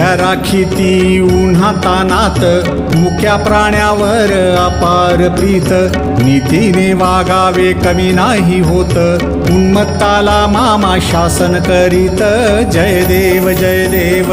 उभ्या राखी ती उन्हा तानात मुक्या प्राण्यावर अपार प्रीत. नीतीने वागावे कमी नाही होत. उन्मत्ताला मामा शासन करीत. जय देव जय देव